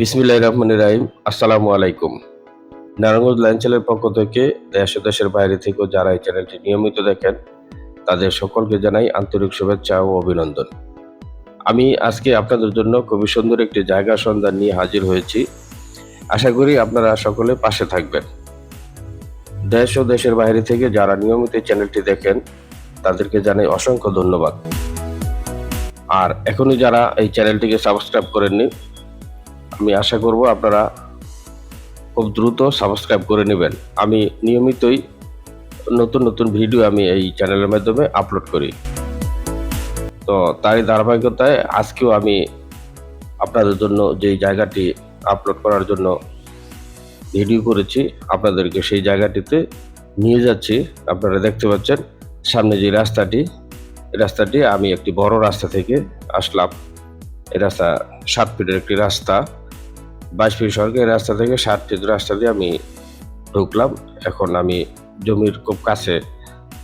বিসমিল্লাহ রহমান রাহিম, আসসালামু আলাইকুম। নারায়ণগঞ্জ লাইনচালের পক্ষ থেকে দেশ দেশের বাইরে থেকেও যারা এই চ্যানেলটি নিয়মিত দেখেন, তাদের সকলকে জানাই আন্তরিক শুভেচ্ছা ও অভিনন্দন। আমি আজকে আপনাদের জন্য খুবই সুন্দর একটি জায়গা সন্ধান নিয়ে হাজির হয়েছি। আশা করি আপনারা সকলে পাশে থাকবেন। দেশ ও দেশের বাইরে থেকে যারা নিয়মিত এই চ্যানেলটি দেখেন, তাদেরকে জানাই অসংখ্য ধন্যবাদ। আর এখনই যারা এই চ্যানেলটিকে সাবস্ক্রাইব করেননি আমি আশা করব আপনারা খুব দ্রুত সাবস্ক্রাইব করে নেবেন। আমি নিয়মিতই নতুন নতুন ভিডিও আমি এই চ্যানেলের মাধ্যমে আপলোড করি। তো তারই ধারাবাহিকতায় আজকেও আমি আপনাদের জন্য যেই জায়গাটি আপলোড করার জন্য ভিডিও করেছি, আপনাদেরকে সেই জায়গাটিতে নিয়ে যাচ্ছি। আপনারা দেখতে পাচ্ছেন, সামনে যে রাস্তাটি রাস্তাটি আমি একটি বড় রাস্তা থেকে আসলাম। এই রাস্তা সাত ফিটের একটি রাস্তা। ফিট সরকারি রাস্তা থেকে ফিট রাস্তা দিয়ে আমি ঢুকলাম। এখন আমি জমির খুব কাছে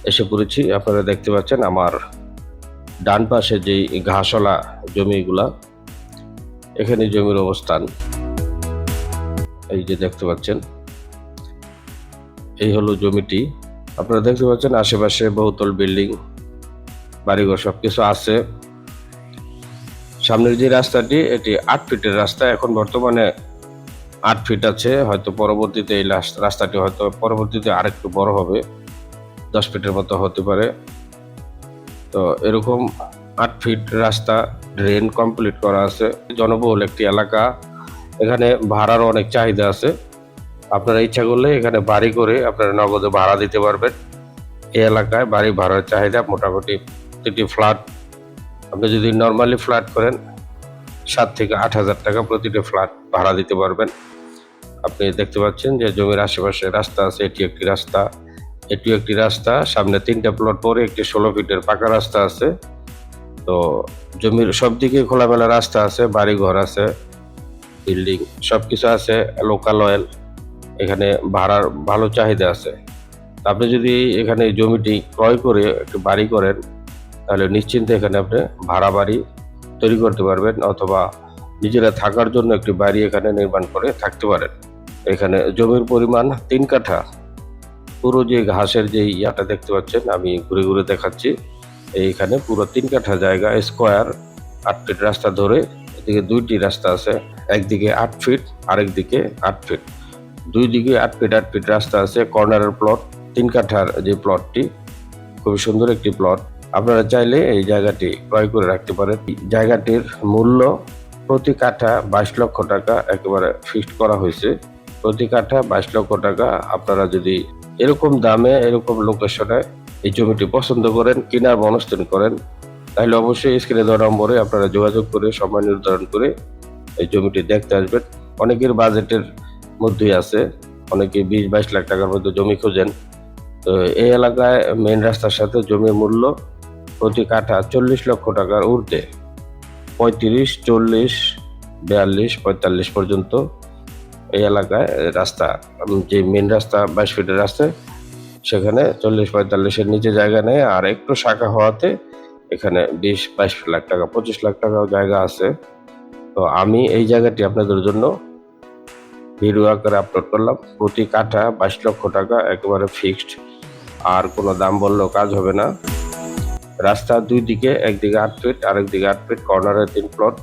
এসে পড়েছি। আপনারা দেখতে পাচ্ছেন আমার ডান পাশে যেই ঘাসলা জমিগুলা, এখানে জমির অবস্থান। এই যে দেখতে পাচ্ছেন, এই হলো জমিটি। আপনারা দেখতে পাচ্ছেন আশেপাশে বহুতল বিল্ডিং, বাড়িঘর সব কিছু আছে। সামনের যে রাস্তাটি, এটি আট ফিটের রাস্তা। এখন বর্তমানে আট ফিট আছে, হয়তো পরবর্তীতে এই রাস- রাস্তাটি হয়তো পরবর্তীতে আরেকটু বড় হবে। দশ ফিটের মতো হতে পারে। তো এরকম আট ফিট রাস্তা, ড্রেন কমপ্লিট করা আছে। জনবহুল একটি এলাকা। এখানে ভাড়ারও অনেক চাহিদা আছে। আপনারা ইচ্ছা করলে এখানে বাড়ি করে আপনারা নগদে ভাড়া দিতে পারবেন। এই এলাকায় বাড়ি ভাড়ার চাহিদা মোটামুটি প্রতিটি ফ্ল্যাট আপনি যদি নর্মালি ফ্ল্যাট করেন, সাত থেকে আট হাজার টাকা প্রতিটি ফ্ল্যাট ভাড়া দিতে পারবেন। আপনি দেখতে পাচ্ছেন যে জমির আশেপাশে রাস্তা আছে, এটি একটি রাস্তা, এটিও একটি রাস্তা, সামনে তিনটা প্লট পরে একটি ষোলো ফিটের পাকা রাস্তা আছে। তো জমির সব দিকে খোলামেলা রাস্তা আছে বাড়ি ঘর আছে, বিল্ডিং সব কিছু আছে লোকাল অয়েল এখানে ভাড়ার ভালো চাহিদা আছে। আপনি যদি এখানে জমিটি ক্রয় করে একটু বাড়ি করেন তাহলে নিশ্চিন্তে এখানে আপনি ভাড়া বাড়ি তৈরি করতে পারবেন অথবা নিজেরা থাকার জন্য একটি বাড়ি এখানে নির্মাণ করে থাকতে পারেন। এখানে জমির পরিমাণ তিন কাঠা। পুরো যে ঘাসের যে ইয়াটা দেখতে পাচ্ছেন, আমি ঘুরে ঘুরে দেখাচ্ছি। এইখানে পুরো তিন কাঠা জায়গা, স্কোয়ার, আট ফিট রাস্তা ধরে, এদিকে দুইটি রাস্তা আছে, একদিকে আট ফিট আরেক দিকে আট ফিট। দুই দিকে আট ফিট আট ফিট রাস্তা আছে, কর্নারের প্লট, তিন কাঠার যে প্লটটি, খুবই সুন্দর একটি প্লট। আপনারা চাইলে এই জায়গাটি ক্রয় করে রাখতে পারেন। জায়গাটির মূল্য প্রতি কাঠা বাইশ লক্ষ টাকা একেবারে ফিক্সড করা হয়েছে। প্রতি কাঠা বাইশ লক্ষ টাকা আপনারা যদি এরকম দামে, এরকম লোকেশনে এই জমিটি পছন্দ করেন কেনার মনস্থির করেন, তাহলে অবশ্যই স্ক্রিনে দেওয়া নম্বরে আপনারা যোগাযোগ করে, সময় নির্ধারণ করে এই জমিটি দেখতে আসবেন। অনেকের বাজেটের মধ্যেই আছে। অনেকে বিশ বাইশ লাখ টাকার মধ্যে জমি খোঁজেন। তো এই এলাকায় মেন রাস্তার সাথে জমির মূল্য প্রতি কাঠা চল্লিশ লক্ষ টাকার ঊর্ধ্বে। পঁয়ত্রিশ, চল্লিশ, বিয়াল্লিশ, পঁয়তাল্লিশ পর্যন্ত এই এলাকায় রাস্তা যে মেন রাস্তা, বাইশ ফিটের রাস্তা, সেখানে চল্লিশ, পঁয়তাল্লিশের নিচে জায়গা নেই। আর একটু শাখা হওয়াতে এখানে বিশ, বাইশ লাখ টাকা, পঁচিশ লাখ টাকাও জায়গা আছে। তো আমি এই জায়গাটি আপনাদের জন্য ভিডিও আকারে আপলোড করলাম। প্রতি কাঠা বাইশ লক্ষ টাকা, একেবারে ফিক্সড আর কোনো দাম বললেও কাজ হবে না। রাস্তার দুই দিকে একদিকে আট ফিট আরেক দিকে আট ফিট কর্নারে তিন প্লট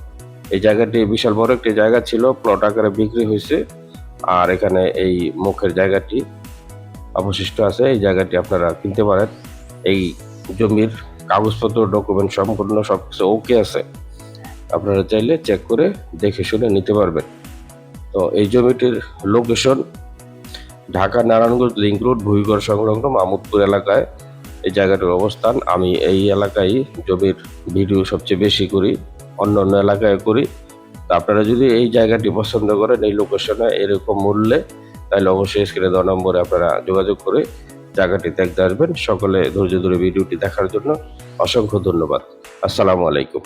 এই জায়গাটি বিশাল বড় একটি জায়গা ছিল প্লট আকারে বিক্রি হয়েছে। আর এখানে এই মুখের জায়গাটি অবশিষ্ট আছে, এই জায়গাটি আপনারা কিনতে পারেন। এই জমির কাগজপত্র ডকুমেন্ট সম্পূর্ণ সব কিছু ওকে আছে। আপনারা চাইলে চেক করে দেখে শুনে নিতে পারবেন। তো এই জমিটির location Dhaka Narayanganj link road Bhuigarh সংলগ্ন মামুদপুর এলাকায়। এই জায়গাটির অবস্থান। আমি এই এলাকায় জমির ভিডিও সবচেয়ে বেশি করি, অন্য অন্য এলাকায় করি। তা আপনারা যদি এই জায়গাটি পছন্দ করেন, এই লোকেশনে এরকম মূল্যে, তাহলে অবশ্যই স্ক্রিনে দ নম্বরে আপনারা যোগাযোগ করে জায়গাটি দেখতে আসবেন। সকলে ধৈর্য ধরে ভিডিওটি দেখার জন্য অসংখ্য ধন্যবাদ। আসসালামু আলাইকুম।